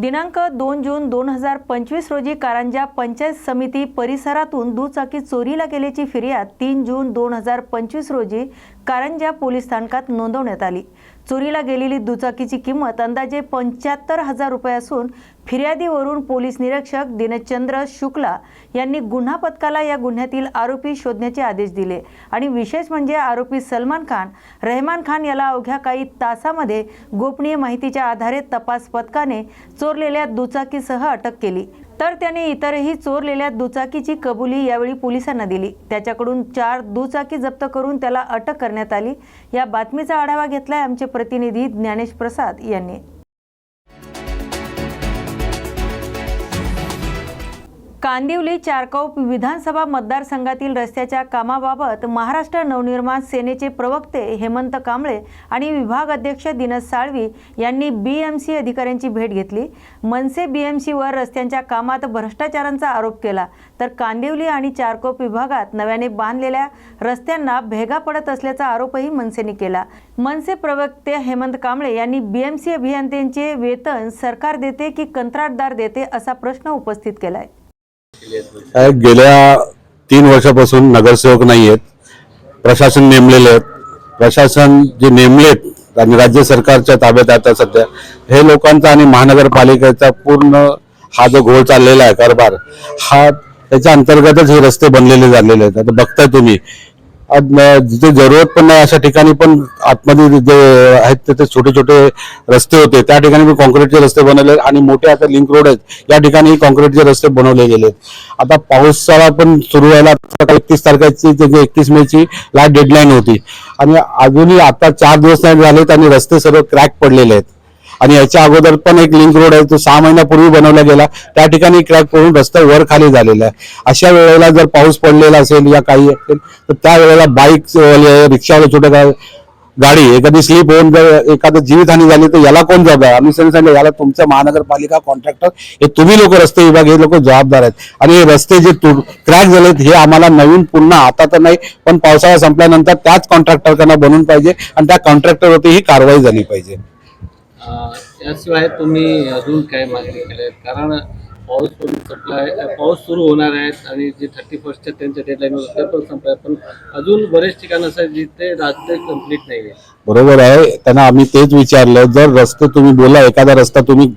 दिनांक दोन जून दोन हजार पंचवीस रोजी कारंजा पंचायत समिती परिसरातून दुचाकी चोरीला गेल्याची फिर्याद तीन जून दोन हजार पंचवीस रोजी कारंजा पोलीस स्थानकात नोंदवण्यात आली. चोरीला गेलेली दुचाकीची किंमत अंदाजे पंच्याहत्तर हजार रुपये असून फिर्यादीवरून पोलीस निरीक्षक दिनचंद्र शुक्ला यांनी गुन्हा पथकाला या गुन्ह्यातील आरोपी शोधण्याचे आदेश दिले. आणि विशेष म्हणजे आरोपी सलमान खान रहमान खान याला अवघ्या काही तासामध्ये गोपनीय माहितीच्या आधारे तपास पथकाने चोरलेल्या दुचाकीसह अटक केली. तर त्याने इतरही चोरलेल्या दुचाकीची कबुली यावेळी पोलिसांना दिली. त्याच्याकडून चार दुचाकी जप्त करून त्याला अटक करण्यात आली. या बातमीचा आढावा घेतलाय आमचे प्रतिनिधी ज्ञानेश प्रसाद यांनी. कांदिवली चारकौप विधानसभा मतदारसंघातील रस्त्याच्या कामाबाबत महाराष्ट्र नवनिर्माण सेनेचे प्रवक्ते हेमंत कांबळे आणि विभाग अध्यक्ष दिनस साळवी यांनी बी एम सी अधिकाऱ्यांची भेट घेतली. मनसे बी एम सीवर रस्त्यांच्या कामात भ्रष्टाचारांचा आरोप केला. तर कांदिवली आणि चारकोप विभागात नव्याने बांधलेल्या रस्त्यांना भेगा पडत असल्याचा आरोपही मनसेने केला. मनसे प्रवक्ते हेमंत कांबळे यांनी बी एम सी अभियंत्यांचे वेतन सरकार देते की कंत्राटदार देते असा प्रश्न उपस्थित केला आहे काय गेल्या तीन वर्षापासून नगरसेवक नाही आहेत. प्रशासन नेमलेले आहेत. प्रशासन जे नेमलेत आणि राज्य सरकारच्या ताब्यात आता सध्या हे लोकांचा आणि महानगरपालिकेचा पूर्ण हा जो घोळ चाललेला आहे कारभार हा त्याच्या अंतर्गतच हे रस्ते बनलेले झालेले आहेत. आता बघताय तुम्ही जिथे जरूरत पण नाही अशा ठिकाणी पण आतमध्ये जे आहेत तिथे छोटे छोटे रस्ते होते. त्या ठिकाणी पण कॉन्क्रीटचे रस्ते बनवले आणि मोठे आता लिंक रोड आहेत. या ठिकाणी कॉन्क्रीटचे रस्ते बनवले गेले आहेत. आता पावसाळा पण सुरू व्हायला एकतीस तारखेची एकतीस मेची लास्ट डेडलाईन होती. आणि अजूनही आता चार दिवस नाही झालेत आणि रस्ते सर्व क्रॅक पडलेले आहेत. आणि याच्या अगोदर पण एक लिंक रोड आहे तो सहा महिन्यापूर्वी बनवला गेला. त्या ठिकाणी क्रॅक पडून रस्ता वर खाली झालेला आहे. अशा वेळेला जर पाऊस पडलेला असेल या काही असेल तर त्या वेळेला बाईक रिक्षावाले छोट्या गाडी एखादी स्लीप होऊन जर एखादं जीवितहानी झाली तर याला कोण जबाबदार आम्ही सगळे सांगितलं याला तुमचं महानगरपालिका कॉन्ट्रॅक्टर हे तुम्ही लोक रस्ते विभाग हे लोक जबाबदार आहेत. आणि हे रस्ते जे क्रॅक झालेत हे आम्हाला नवीन पुन्हा आता तर नाही पण पावसाळा संपल्यानंतर त्याच कॉन्ट्रॅक्टरकडनं बनवून पाहिजे आणि त्या कॉन्ट्रॅक्टरवरती ही कारवाई झाली पाहिजे. याशिवाय तुम्ही अजून काय मागणी केल्या आहेत? कारण पाऊस पण संपलाय पाऊस सुरू होणार आहेत आणि जे थर्टी फर्स्टच्या त्यांच्या डेडलाईन होतं ते पण संपलाय पण अजून बरेच ठिकाण असं जिथे रस्ते कंप्लीट नाही आहे बरोबर आहे. त्यांना आम्ही तेच विचारलं जर रस्ते तुम्ही बोला एखादा रस्ता तुम्ही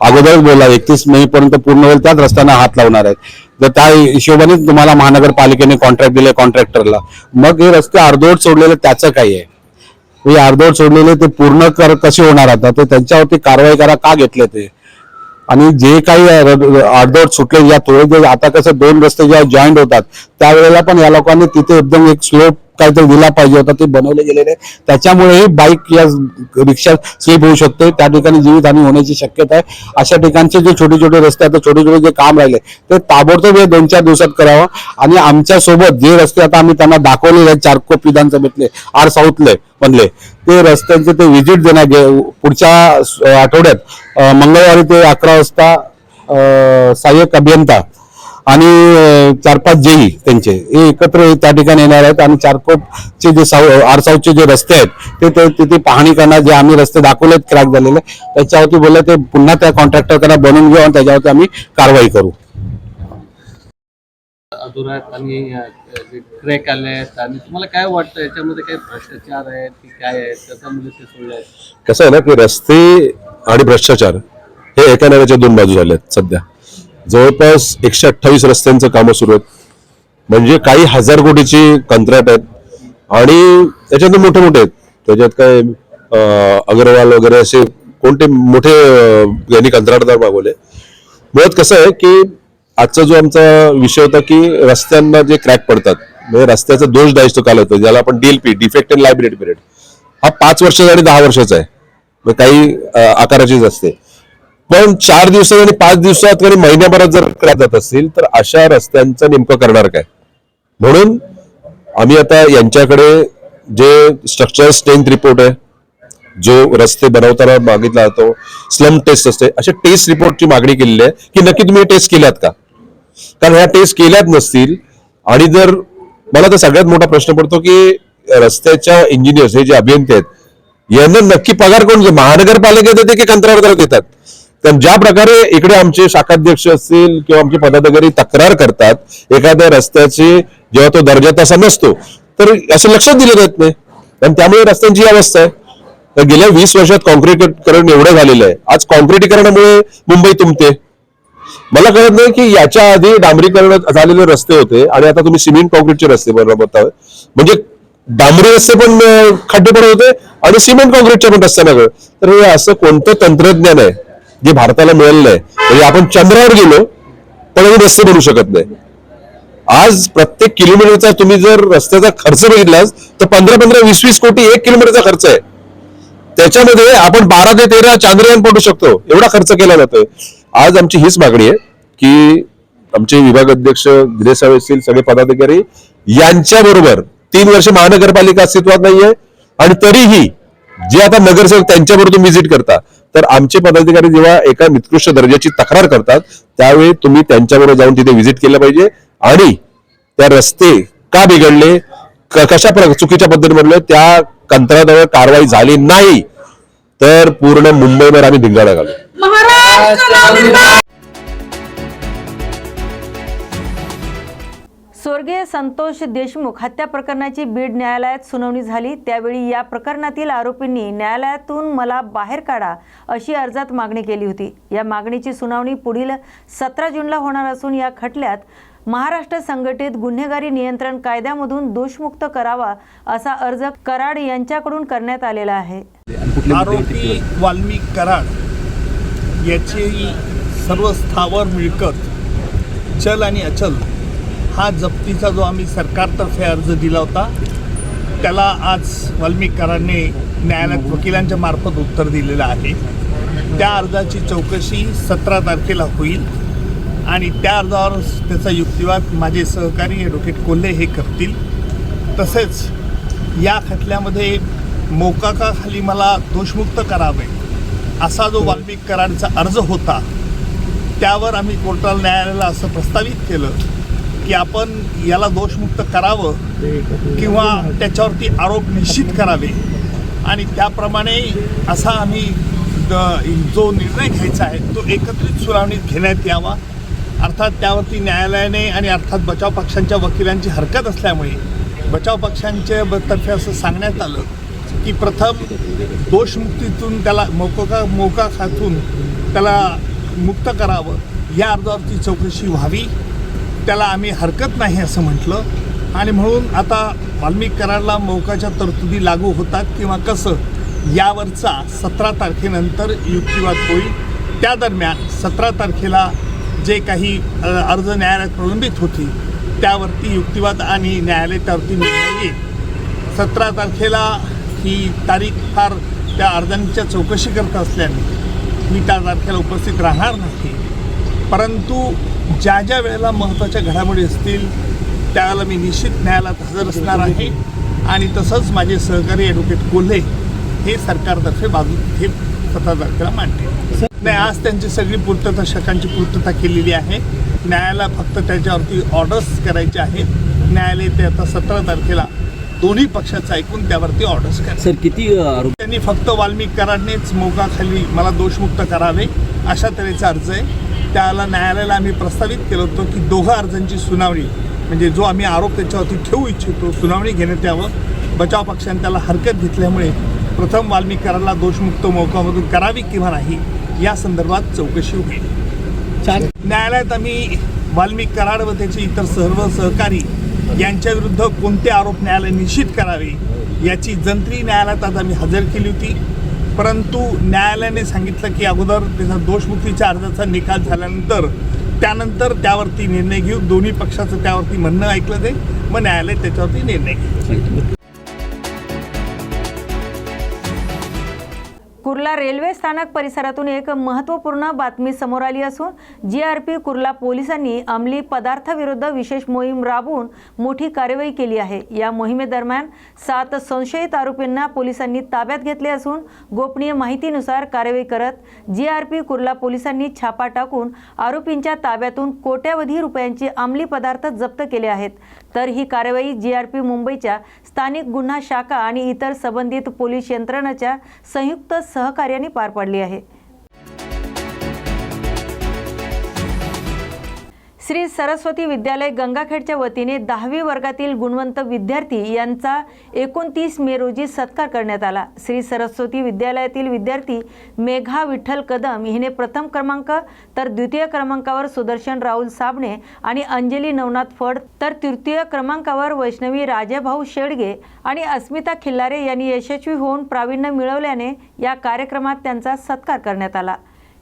अगोदरच बोला एकतीस मे पर्यंत पूर्ण होईल त्याच रस्त्यांना हात लावणार आहेत. जर त्या हिशोबाने तुम्हाला महानगरपालिकेने कॉन्ट्रॅक्ट दिले कॉन्ट्रॅक्टरला मग हे रस्ते अर्धवट सोडलेले त्याचं काही आहे. हे अर्धवट सोडलेले ते पूर्ण कर कसे होणार आता? ते त्यांच्यावरती कारवाई करा का घेतले ते? आणि जे काही अर्धवट सुटले या थोडे आता कसं दोन रस्ते जेव्हा जॉईंट होतात त्यावेळेला पण या लोकांनी तिथे एकदम एक स्लोप काहीतरी दिला पाहिजे होता ते बनवले गेलेले. त्याच्यामुळेही बाईक या रिक्षा स्लिप होऊ शकते त्या ठिकाणी जीवितहानी होण्याची शक्यता आहे. अशा ठिकाणचे जे छोटे छोटे रस्ते आहेत छोटे छोटे जे काम राहिले ते ताबडतोब हे दोन चार दिवसात करावं. आणि आमच्यासोबत जे रस्ते आता आम्ही त्यांना दाखवलेले आहेत चारकोप विधानसभेतले आर साऊथले म्हणले ते रस्त्यांचे ते व्हिजिट देण्यात गे- पुढच्या आठवड्यात मंगळवारी ते अकरा वाजता सहाय्यक अभियंता आणि चार पाच जेई त्यांचे. हे एकत्र त्या ठिकाणी येणार आहेत आणि चारकोपचे जे साऊ आर साऊथचे जे रस्ते आहेत ते ते तिथे पाहणी करणार जे आम्ही रस्ते दाखवलेत क्रॅक झालेले त्याच्यावरती बोलले ते पुन्हा त्या कॉन्ट्रॅक्टरकडे बनवून घेऊ आणि त्याच्यावरती आम्ही कारवाई करू. अधुरा आहेत आणि अं, जे क्रॅक आले आहेत आणि तुम्हाला काय वाटतं याच्यामध्ये काही भ्रष्टाचार आहेत की काय आहेत? त्याच्यामुळे ते सोडले आहेत कसं आहे ना की रस्ते आणि भ्रष्टाचार हे एका नाण्याच्या दोन बाजू झाले आहेत सध्या. जवळपास एकशे अठ्ठावीस रस्त्यांचं कामं सुरू आहेत. म्हणजे काही हजार कोटीची कंत्राट आहेत. आणि त्याच्यात मोठे मोठे आहेत. त्याच्यात काय अग्रवाल वगैरे असे कोणते मोठे यांनी कंत्राटदार मागवले. मुळात कसं आहे की आजचा जो आमचा विषय होता की रस्त्यांना जे क्रॅक पडतात म्हणजे रस्त्याचा दोष दायित्व काल होतं ज्याला आपण DLP defect and liability period. हा पाच वर्षाचा आणि दहा वर्षाचा आहे. काही आकाराचीच असते. पण चार दिवसात आणि पाच दिवसात आणि महिन्याभरात जर क्रॅक जात असतील तर अशा रस्त्यांचं नेमकं करणार काय? म्हणून आम्ही आता यांच्याकडे जे स्ट्रक्चर स्ट्रेंथ रिपोर्ट आहे जो रस्ते बनवताना मागितला जातो स्लम टेस्ट असते अशा टेस्ट रिपोर्टची मागणी केलेली आहे की नक्की तुम्ही टेस्ट केल्यात का? कारण ह्या टेस्ट केल्याच नसतील आणि जर मला तर सगळ्यात मोठा प्रश्न पडतो की रस्त्याच्या इंजिनियर्स हे जे अभियंते आहेत यांना नक्की पगार कोण महानगरपालिकेत महानगरपालिका देते की कंत्राटदार देतात? तर ज्या प्रकारे इकडे आमचे शाखाध्यक्ष असतील किंवा आमचे पदाधिकारी तक्रार करतात एखाद्या रस्त्याची जेव्हा तो दर्जा तसा नसतो तर असं लक्षात दिलं जात नाही. आणि त्यामुळे रस्त्यांची अवस्था आहे. तर गेल्या वीस वर्षात कॉन्क्रीटीकरण एवढं झालेलं आहे. आज कॉन्क्रीटीकरणामुळे मुंबई तुमते मला कळत नाही की याच्या आधी डांबरीकरण झालेले रस्ते होते आणि आता तुम्ही सिमेंट कॉन्क्रीटचे रस्ते बनवत. आहात म्हणजे डांबरी रस्ते पण खड्डे पण होते आणि सिमेंट कॉन्क्रीटच्या पण रस्त्यांना तर हे असं कोणतं तंत्रज्ञान आहे? जे भारताला मिळालेलं आहे म्हणजे आपण चंद्रावर गेलो पण आम्ही रस्ते बनवू शकत नाही. आज प्रत्येक किलोमीटरचा तुम्ही जर रस्त्याचा खर्च बघितलास तर पंधरा पंधरा वीस वीस कोटी एक किलोमीटरचा खर्च आहे. त्याच्यामध्ये आपण बारा ते तेरा चांद्रयान पडू शकतो. एवढा खर्च केला जातोय. आज आमची हीच मागणी आहे की आमचे विभाग अध्यक्ष गिरेसाहेब असतील सगळे पदाधिकारी यांच्या बरोबर तीन वर्ष महानगरपालिका अस्तित्वात नाहीये. आणि तरीही जे आता नगरसेवक त्यांच्याबरोबर तुम्ही व्हिजिट करता तर आमचे पदाधिकारी जेव्हा एका निकृष्ट दर्जाची तक्रार करतात त्यावेळी तुम्ही त्यांच्याबरोबर जाऊन तिथे व्हिजिट केलं पाहिजे. आणि त्या रस्ते का बिघडले क- कशा प्र- चुकीच्या पद्धतीने बनले त्या कंत्राटावर कारवाई झाली नाही तर पूर्ण मुंबईवर आम्ही धिंगाणा घालू. स्वर्गीय संतोष देशमुख हत्या प्रकरणाची बीड न्यायालयात सुनावणी झाली. त्यावेळी या प्रकरणातील आरोपींनी न्यायालयातून मला बाहेर काढा अशी अर्जात मागणी केली होती. या मागणीची सुनावणी पुढील सतरा जूनला होणार असून या खटल्यात महाराष्ट्र संघटित गुन्हेगारी नियंत्रण कायद्यामधून दोषमुक्त करावा असा अर्ज कराड यांच्याकडून करण्यात आलेला आहे. आरोपी वाल्मिक कराड याची सर्व स्थावर मिळकत चल आणि अचल हा जप्तीचा जो आम्ही सरकारतर्फे अर्ज दिला होता त्याला आज वाल्मिकरांनी न्यायालयात वकिलांच्या मार्फत उत्तर दिलेलं आहे. त्या अर्जाची चौकशी सतरा तारखेला होईल आणि त्या अर्जावर त्याचा युक्तिवाद माझे सहकारी ॲडव्होकेट कोल्हे हे करतील. तसेच या खटल्यामध्ये मोकाकाखाली मला दोषमुक्त करावे असा जो वाल्मिक कराडचा अर्ज होता त्यावर आम्ही कोर्टाला न्यायालयाला असं प्रस्तावित केलं. की आपण याला दोषमुक्त करावं किंवा त्याच्यावरती आरोप निश्चित करावे. आणि त्याप्रमाणे असा आम्ही द- जो निर्णय घ्यायचा आहे तो एकत्रित सुनावणीत घेण्यात यावा. अर्थात त्यावरती न्यायालयाने आणि अर्थात बचाव पक्षांच्या वकिलांची हरकत असल्यामुळे बचाव पक्षांच्या तर्फे असं सांगण्यात आलं की प्रथम दोषमुक्तीतून त्याला मोका मोका खातून त्याला मुक्त करावं. या अर्जावरती चौकशी व्हावी. त्याला आम्ही हरकत नाही असं म्हटलं. आणि म्हणून आता वाल्मिक कराडला मौकाच्या तरतुदी लागू होतात किंवा कसं यावरचा सतरा तारखेनंतर युक्तिवाद होईल. त्या दरम्यान सतरा तारखेला जे काही अर्ज न्यायालयात प्रलंबित होती त्यावरती युक्तिवाद आणि न्यायालय त्यावरती निर्णय येईल. सतरा तारखेला ही तारीख फार त्या अर्जांच्या चौकशी करत असल्याने मी त्या तारखेला उपस्थित राहणार नाही. परंतु ज्या ज्या वेळेला महत्त्वाच्या घडामोडी असतील त्यावेळेला मी निश्चित न्यायालयात हजर असणार आहे. आणि तसंच माझे सहकारी ॲडव्होकेट कोल्हे हे सरकारतर्फे बाजू हे सतरा तारखेला मांडतील. नाही आज त्यांची सगळी पूर्तता शकांची पूर्तता केलेली आहे. न्यायालयाला फक्त त्याच्यावरती ऑर्डर्स करायचे आहेत. न्यायालय ते आता सतरा तारखेला दोन्ही पक्षाचं ऐकून त्यावरती ऑर्डर्स करा सर किती त्यांनी फक्त वाल्मिक कराडनेच मोकाखाली मला दोषमुक्त करावे अशा तऱ्हेचा अर्ज आहे. त्याला न्यायालयाला आम्ही प्रस्तावित केलं होतं की दोघं अर्जांची सुनावणी म्हणजे जो आम्ही आरोप त्याच्यावरती ठेवू इच्छितो सुनावणी घेण्यात यावं. बचाव पक्षाने त्याला हरकत घेतल्यामुळे प्रथम वाल्मिक कराडला दोषमुक्त मोकामधून करावी किंवा नाही या संदर्भात चौकशी होईल. न्यायालयात आम्ही वाल्मिक कराड व त्याचे इतर सर्व सहकारी यांच्या विरुद्ध कोणते आरोप न्यायालय निश्चित करावे याची जंत्री न्यायालयात आज आम्ही हजर केली होती. परंतु न्यायालयाने सांगितलं की अगोदर त्याचा दोषमुक्तीच्या अर्जाचा निकाल झाल्यानंतर त्यानंतर त्यावरती निर्णय घेऊ दोन्ही पक्षाचं त्यावरती म्हणणं ऐकलं जाईल. मग न्यायालय त्याच्यावरती निर्णय घेईल. कुर्ला रेल्वे स्थानक परिसरातून एक महत्त्वपूर्ण बातमी समोर आली असून जी आर पी कुर्ला पोलिसांनी अंमली पदार्थाविरुद्ध विशेष मोहीम राबवून मोठी कारवाई केली आहे. या मोहिमेदरम्यान सात संशयित आरोपींना पोलिसांनी ताब्यात घेतले असून गोपनीय माहितीनुसार कारवाई करत जी आर पी कुर्ला पोलिसांनी छापा टाकून आरोपींच्या ताब्यातून कोट्यावधी रुपयांचे अंमली पदार्थ जप्त केले आहेत. तर ही कारवाई जी आर पी मुंबईच्या स्थानिक गुन्हा शाखा आणि इतर संबंधित पोलीस यंत्रणाच्या संयुक्त सहकार्याने पार पाडली आहे. श्री सरस्वती विद्यालय गंगाखेडच्या वतीने दहावी वर्गातील गुणवंत विद्यार्थी यांचा एकोणतीस मे रोजी सत्कार करण्यात आला. श्री सरस्वती विद्यालयातील विद्यार्थी मेघा विठ्ठल कदम हिने प्रथम क्रमांक तर द्वितीय क्रमांकावर सुदर्शन राहुल साबणे आणि अंजली नवनाथ फड तर तृतीय क्रमांकावर वैष्णवी राजेभाऊ शेडगे आणि अस्मिता खिल्लारे यांनी यशस्वी होऊन प्रावीण्य मिळवल्याने या कार्यक्रमात त्यांचा सत्कार करण्यात आला.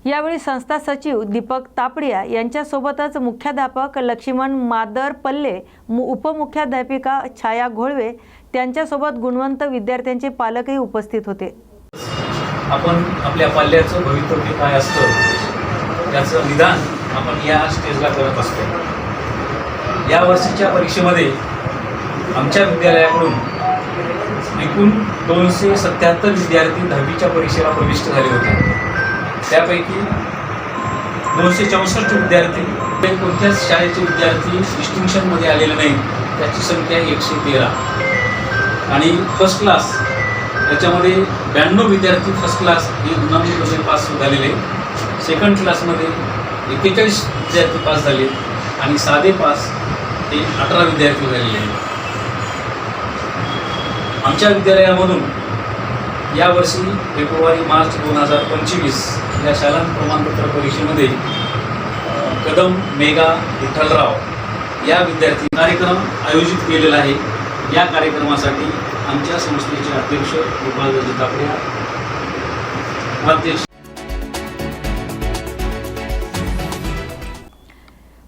यावेळी संस्था सचिव दीपक तापडिया यांच्यासोबतच मुख्याध्यापक लक्ष्मण मादर पल्ले उपमुख्याध्यापिका छाया घोळवे त्यांच्यासोबत गुणवंत विद्यार्थ्यांचे पालकही उपस्थित होते. आपण आपल्या पाल्याचं भवितव्य काय असतं त्याचं निदान आपण या स्टेजला करत असतो. या वर्षीच्या परीक्षेमध्ये आमच्या विद्यालयाकडून एकूण दोनशे सत्याहत्तर विद्यार्थी दहावीच्या परीक्षेला प्रविष्ट झाले होते. त्यापैकी दोनशे चौसष्ट विद्यार्थी कोणत्याच शाळेचे विद्यार्थी डिस्टिंक्शनमध्ये आलेले नाहीत. त्याची संख्या एकशे तेरा. आणि फर्स्ट क्लास याच्यामध्ये ब्याण्णव विद्यार्थी फर्स्ट क्लास हे गुणांमध्ये पास झालेले. सेकंड क्लासमध्ये एक्केचाळीस विद्यार्थी पास झाले. आणि साधे पास हे अठरा विद्यार्थी झालेले आहेत. आमच्या विद्यालयामधून यावर्षी फेब्रुवारी मार्च दोन हजार पंचवीस या शालांत प्रमाणपत्र परीक्षेमध्ये कदम मेघा विठ्ठलराव या विद्यार्थी कार्यक्रम आयोजित केलेला आहे. या कार्यक्रमासाठी आमच्या संस्थेचे अध्यक्ष गोपालजी तापडे उपाध्यक्ष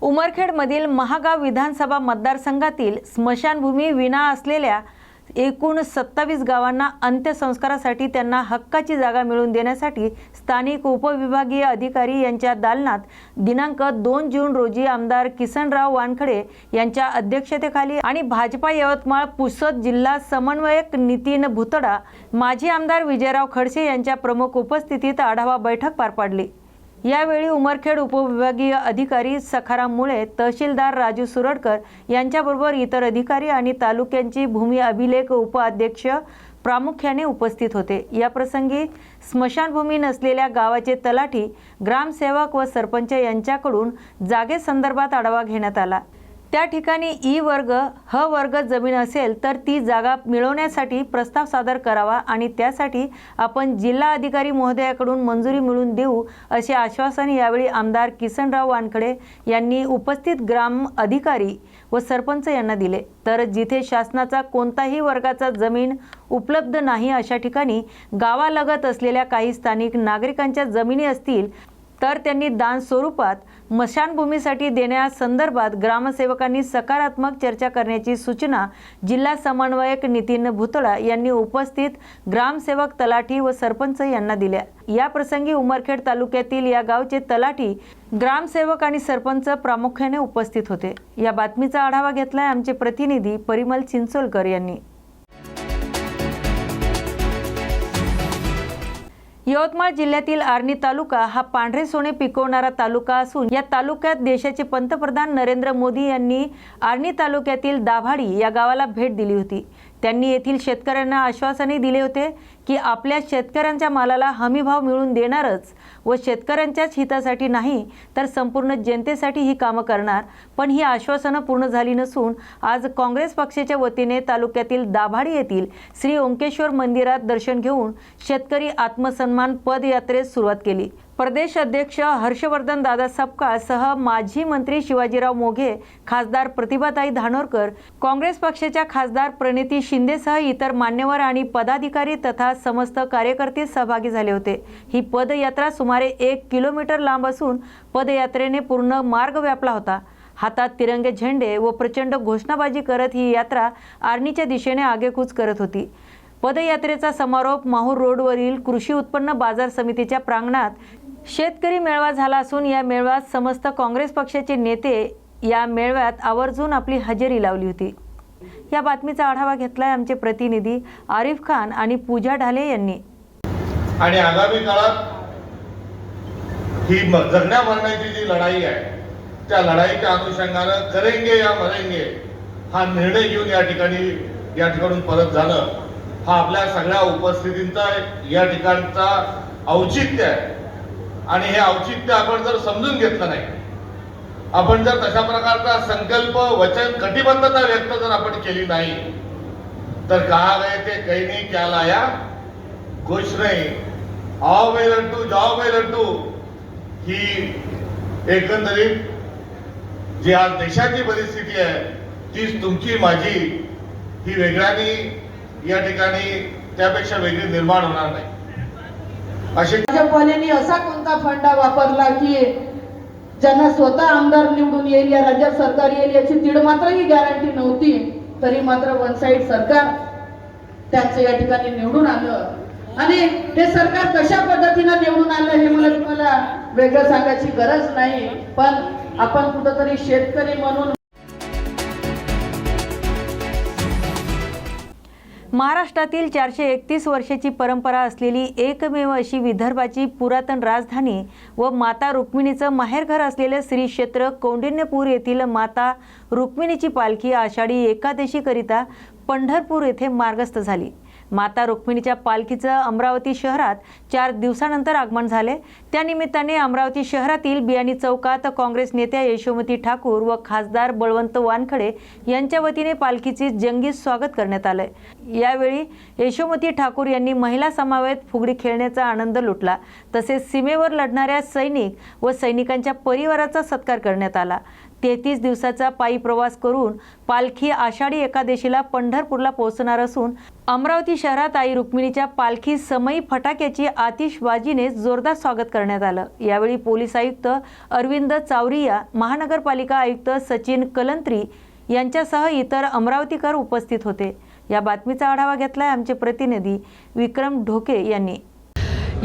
उमरखेडमधील महागाव विधानसभा मतदारसंघातील स्मशानभूमी विना असलेल्या एकूण सत्तावीस गावांना अंत्यसंस्कारासाठी त्यांना हक्काची जागा मिळवून देण्यासाठी स्थानिक उपविभागीय अधिकारी यांच्या दालनात दिनांक दोन जून रोजी आमदार किसनराव वानखडे यांच्या अध्यक्षतेखाली आणि भाजपा यवतमाळ पुसद जिल्हा समन्वयक नितीन भुतडा माजी आमदार विजयराव खडसे यांच्या प्रमुख उपस्थितीत आढावा बैठक पार पाडली. यावेळी उमरखेड उपविभागीय अधिकारी सखाराम मुळे तहसीलदार राजू सुरडकर यांच्याबरोबर इतर अधिकारी आणि तालुक्यांची भूमी अभिलेख उपाध्यक्ष प्रामुख्याने उपस्थित होते. याप्रसंगी स्मशानभूमी नसलेल्या गावाचे तलाठी ग्रामसेवक व सरपंच यांच्याकडून जागेसंदर्भात आढावा घेण्यात आला. त्या ठिकाणी ई वर्ग ह वर्ग जमीन असेल तर ती जागा मिळवण्यासाठी प्रस्ताव सादर करावा आणि त्यासाठी आपण जिल्हा अधिकारी महोदयाकडून मंजुरी मिळवून देऊ असे आश्वासन यावेळी आमदार किसनराव वानखडे यांनी उपस्थित ग्राम अधिकारी व सरपंच यांना दिले. तर जिथे शासनाचा कोणताही वर्गाचा जमीन उपलब्ध नाही अशा ठिकाणी गावालगत असलेल्या काही स्थानिक नागरिकांच्या जमिनी असतील तर त्यांनी दान स्वरूपात मशानभूमीसाठी देण्यासंदर्भात ग्रामसेवकांनी सकारात्मक चर्चा करण्याची सूचना जिल्हा समन्वयक नितीन भुतळा यांनी उपस्थित ग्रामसेवक तलाठी व सरपंच यांना दिल्या. या प्रसंगी उमरखेड तालुक्यातील या गावचे तलाठी ग्रामसेवक आणि सरपंच प्रामुख्याने उपस्थित होते. या बातमीचा आढावा घेतलाय आमचे प्रतिनिधी परिमल चिंचोलकर यांनी. यवतमाळ जिल्ह्यातील आर्णी तालुका हा पांढरे सोने पिकवणारा तालुका असून या तालुक्यात देशाचे पंतप्रधान नरेंद्र मोदी यांनी आर्णी तालुक्यातील दाभाडी या गावाला भेट दिली होती. त्यांनी येथील शेतकऱ्यांना आश्वासनही दिले होते की आपल्या शेतकऱ्यांच्या मालाला हमीभाव मिळून देणारच व शेतकऱ्यांच्याच हितासाठी नाही तर संपूर्ण जनतेसाठी ही कामं करणार. पण ही आश्वासनं पूर्ण झाली नसून आज काँग्रेस पक्षाच्या वतीने तालुक्यातील दाभाडी येथील श्री ओंकेश्वर मंदिरात दर्शन घेऊन शेतकरी आत्मसन्मान पदयात्रेस सुरुवात केली. प्रदेश अध्यक्ष हर्षवर्धन दादा सपकाळसह माजी मंत्री शिवाजीराव मोघे खासदार प्रतिभाताई धानोरकर काँग्रेस पक्षाच्या खासदार प्रणिती शिंदेसह इतर मान्यवर आणि पदाधिकारी तथा समस्त कार्यकर्ते सहभागी झाले होते. ही पदयात्रा सुमारे एक किलोमीटर लांब असून पदयात्रेने पूर्ण मार्ग व्यापला होता. हातात तिरंगे झेंडे व प्रचंड घोषणाबाजी करत ही यात्रा आर्णीच्या दिशेने आगेकूच करत होती. पदयात्रेचा समारोप माहूर रोडवरील कृषी उत्पन्न बाजार समितीच्या प्रांगणात शेतकरी मेळावा झाला असून या मेळाव्यात समस्त काँग्रेस पक्षाचे नेते या मेळाव्यात आवर्जून आपली हजेरी लावली होती. या बातमीचा आढावा घेतलाय आमचे प्रतिनिधी आरिफ खान आणि पूजा ढाले यांनी. आणि आगामी काळात ही जगण्या मरण्याची जी लढाई आहे त्या लढाईच्या अनुषंगानं करेंगे या मरेंगे हा निर्णय घेऊन या ठिकाणी या ठिकाणून परत झालं हा आपल्या सगळ्या उपस्थितींचा या ठिकाणचा औचित्य आहे. आणि हे औचित्य आपण जर समजून घेतलं नाही आपण जर तशा प्रकारचा संकल्प वचन कटिबद्धता व्यक्त जर आपण केली नाही तर कहा गए ते काही नाही क्या लाया खुश नाही आओ मे लड्डू जाओ मे लड्डू ही एकंदरीत जी आज देशाची परिस्थिती आहे तीच तुमची माझी ही वेगळ्यानी या ठिकाणी त्यापेक्षा वेगळी निर्माण होणार नाही. अशी भाजपवाल्यांनी असा कोणता फंडा वापरला की ज्यांना स्वतः आमदार निवडून येईल या राज्यात सरकार येईल याची तीड मात्रही गॅरंटी नव्हती तरी मात्र वन साईड सरकार त्यांचं या ठिकाणी निवडून आलं. आणि हे सरकार कशा पद्धतीनं निवडून आलं हे मला तुम्हाला वेगळं सांगायची गरज नाही पण आपण कुठंतरी शेतकरी म्हणून महाराष्ट्रातील चारशे एकतीस वर्षाची परंपरा असलेली एकमेव अशी विदर्भाची पुरातन राजधानी व माता रुक्मिणीचं माहेरघर असलेलं श्री क्षेत्र कौंडिण्यपूर येथील माता रुक्मिणीची पालखी आषाढी एकादशीकरिता पंढरपूर येथे मार्गस्थ झाली. माता रुक्मिणीच्या पालखीचं अमरावती शहरात चार दिवसानंतर आगमन झाले. त्यानिमित्ताने अमरावती शहरातील बियाणी चौकात काँग्रेस नेत्या यशोमती ठाकूर व खासदार बळवंत वानखडे यांच्या वतीने पालखीचे जंगी स्वागत करण्यात आलंय यावेळी यशोमती ठाकूर यांनी महिला समावेत फुगडी खेळण्याचा आनंद लुटला. तसेच सीमेवर लढणाऱ्या सैनिक व सैनिकांच्या परिवाराचा सत्कार करण्यात आला. तेहतीस दिवसाचा पायी प्रवास करून पालखी आषाढी एकादशीला पंढरपूरला पोहोचणार असून अमरावती शहरात आई रुक्मिणीच्या पालखी समयी फटाक्याची आतिषबाजीने जोरदार स्वागत करण्यात आलं. यावेळी पोलीस आयुक्त अरविंद चावरिया महानगरपालिका आयुक्त सचिन कलंत्री यांच्यासह इतर अमरावतीकर उपस्थित होते. या बातमीचा आढावा घेतलाय आमचे प्रतिनिधी विक्रम ढोके यांनी.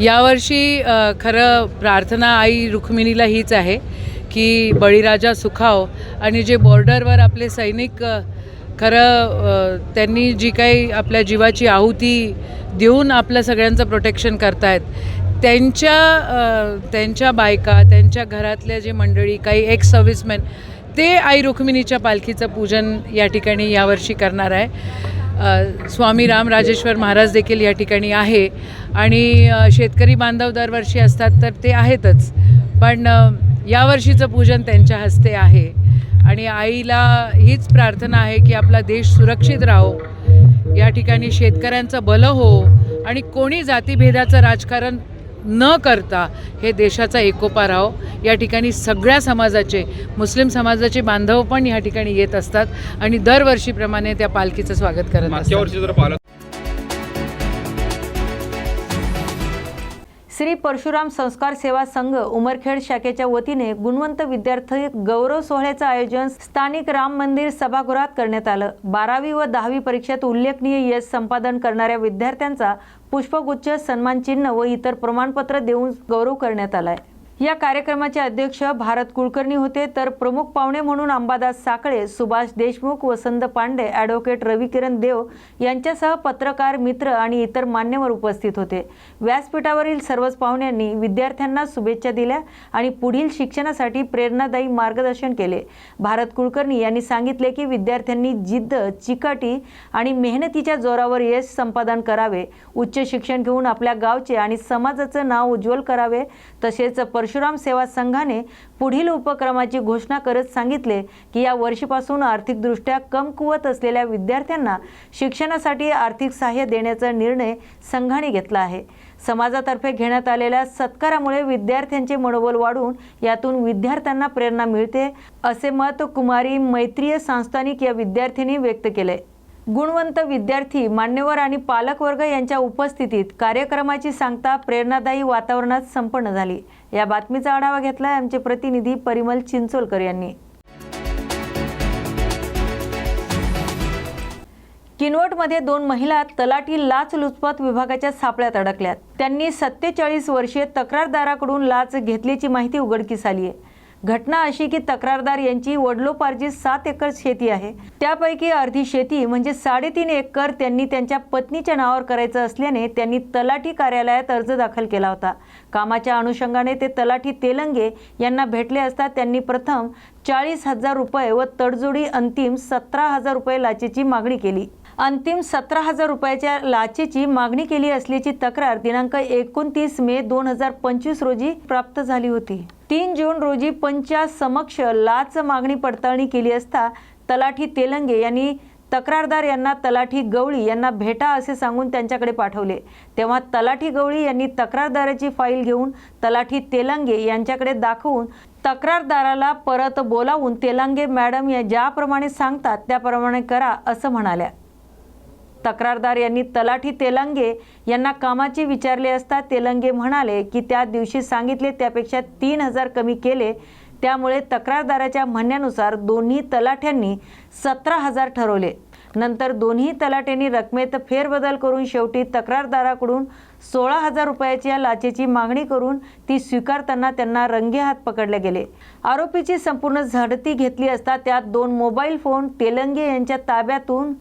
यावर्षी खरं प्रार्थना आई रुक्मिणीला हीच आहे. की बळीराजा सुखाव आणि जे बॉर्डरवर आपले सैनिक खरं त्यांनी जी काही आपल्या जीवाची आहुती देऊन आपल्या सगळ्यांचं प्रोटेक्शन करतायत. त्यांच्या त्यांच्या बायका त्यांच्या घरातल्या जे मंडळी काही एक्स सर्व्हिसमॅन ते आई रुक्मिणीच्या पालखीचं पूजन या ठिकाणी यावर्षी करणार आहे. स्वामी राम राजेश्वर महाराज देखील या ठिकाणी आहे. आणि शेतकरी बांधव दरवर्षी असतात तर ते आहेतच. पण यावर्षीचं पूजन त्यांच्या हस्ते आहे. आणि आईला हीच प्रार्थना आहे की आपला देश सुरक्षित राहो. या ठिकाणी शेतकऱ्यांचं भलं हो आणि कोणी जातीभेदाचं राजकारण न करता हे देशाचा एकोपा राहो. या ठिकाणी सगळ्या समाजाचे मुस्लिम समाजाचे बांधव पण या ठिकाणी येत असतात आणि दरवर्षीप्रमाणे त्या पालखीचं स्वागत करत असतात. श्री परशुराम संस्कार सेवा संघ उमरखेड शाखेच्या वतीने गुणवंत विद्यार्थी गौरव सोहळ्याचं आयोजन स्थानिक राम मंदिर सभागृहात करण्यात आलं. बारावी व दहावी परीक्षेत उल्लेखनीय यश संपादन करणाऱ्या विद्यार्थ्यांचा पुष्पगुच्छ सन्मानचिन्ह व इतर प्रमाणपत्र देऊन गौरव करण्यात आलाय. या कार्यक्रमाचे अध्यक्ष भारत कुलकर्णी होते तर प्रमुख पाहुणे म्हणून अंबादास साखळे सुभाष देशमुख वसंत पांडे ॲडव्होकेट रविकिरण देव यांच्यासह पत्रकार मित्र आणि इतर मान्यवर उपस्थित होते. व्यासपीठावरील सर्वच पाहुण्यांनी विद्यार्थ्यांना शुभेच्छा दिल्या आणि पुढील शिक्षणासाठी प्रेरणादायी मार्गदर्शन केले. भारत कुलकर्णी यांनी सांगितले की विद्यार्थ्यांनी जिद्द चिकाटी आणि मेहनतीच्या जोरावर यश संपादन करावे. उच्च शिक्षण घेऊन आपल्या गावचे आणि समाजाचं नाव उज्ज्वल करावे. तसेच परशुराम सेवा संघाने पुढील उपक्रमाची घोषणा करत सांगितले की या वर्षीपासून आर्थिकदृष्ट्या कमकुवत असलेल्या विद्यार्थ्यांना शिक्षणासाठी आर्थिक सहाय्य देण्याचा निर्णय संघाने घेतला आहे. समाजातर्फे घेण्यात आलेल्या सत्कारामुळे विद्यार्थ्यांचे मनोबल वाढून यातून विद्यार्थ्यांना प्रेरणा मिळते असे मत कुमारी मैत्रीय सांस्थानिक या विद्यार्थ्यांनी व्यक्त केले. गुणवंत विद्यार्थी मान्यवर आणि पालकवर्ग यांच्या उपस्थितीत कार्यक्रमाची सांगता प्रेरणादायी वातावरणात संपन्न झाली. या बातमीचा आढावा घेतलाय आमचे प्रतिनिधी परिमल चिंचोलकर यांनी. किनवटमध्ये दोन महिला तलाठी लाचलुचपत विभागाच्या सापळ्यात अडकल्यात. त्यांनी सत्तेचाळीस वर्षे तक्रारदाराकडून लाच घेतल्याची माहिती उघडकीस आली आहे घटना अशी की तक्रारदार यांची वडलोपार्जित सात एकर शेती आहे. त्यापैकी अर्धी शेती म्हणजे साडेतीन एकर त्यांनी त्यांच्या पत्नीच्या नावावर करायचं असल्याने त्यांनी तलाठी कार्यालयात अर्ज दाखल केला होता. कामाच्या अनुषंगाने ते तलाठी तेलंगे यांना भेटले असता त्यांनी प्रथम चाळीस हजार रुपये व तडजोडी अंतिम सतरा हजार रुपये लाचेची मागणी केली. अंतिम सतरा हजार रुपयाच्या लाचेची मागणी केली असल्याची तक्रार दिनांक एकोणतीस मे दोन हजार पंचवीस रोजी प्राप्त झाली होती. तीन जून रोजी पंचा समक्ष लाच मागणी पडताळणी केली असता तलाठी तेलंगे यांनी तक्रारदार यांना तलाठी गवळी यांना भेटा असे सांगून त्यांच्याकडे पाठवले. तेव्हा तलाठी गवळी यांनी तक्रारदाराची फाईल घेऊन तलाठी तेलंगे यांच्याकडे दाखवून तक्रारदाराला परत बोलावून तेलंगे मॅडम या ज्याप्रमाणे सांगतात त्याप्रमाणे करा असं म्हणाल्या. तक्रारदार यांनी तलाठी तेलंगे यांना कामाचे विचारले असता तेलंगे म्हणाले की त्या दिवशी सांगितले त्यापेक्षा तीन हजार कमी केले. त्यामुळे तक्रारदाराच्या म्हणण्यानुसार दोन्ही तलाठ्यांनी सतरा हजार ठरवले. नंतर दोन्ही तलाट्यांनी रकमेत फेरबदल करून शेवटी तक्रारदाराकडून सोळा हजार रुपयाच्या लाचेची मागणी करून ती स्वीकारताना त्यांना रंगेहात पकडले गेले. आरोपीची संपूर्ण झडती घेतली असता त्यात दोन मोबाईल फोन तेलंगे यांच्या ताब्यातून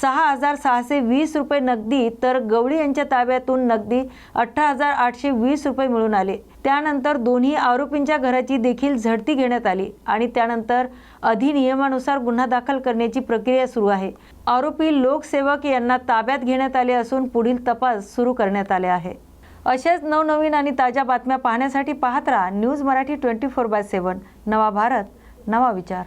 सहा हजार सहाशे वीस रुपये नगदी तर गवळी यांच्या ताब्यातून नगदी अठरा हजार आठशे वीस रुपये मिळून आले. त्यानंतर दोन्ही आरोपींच्या घराची देखील झडती घेण्यात आली आणि त्यानंतर अधिनियमानुसार गुन्हा दाखल करण्याची प्रक्रिया सुरू आहे. आरोपी लोकसेवक यांना ताब्यात घेण्यात आले असून पुढील तपास सुरू करण्यात आले आहे. अशाच नवनवीन आणि ताज्या बातम्या पाहण्यासाठी पाहत राहा news Marathi twenty four by seven नवा भारत नवा विचार.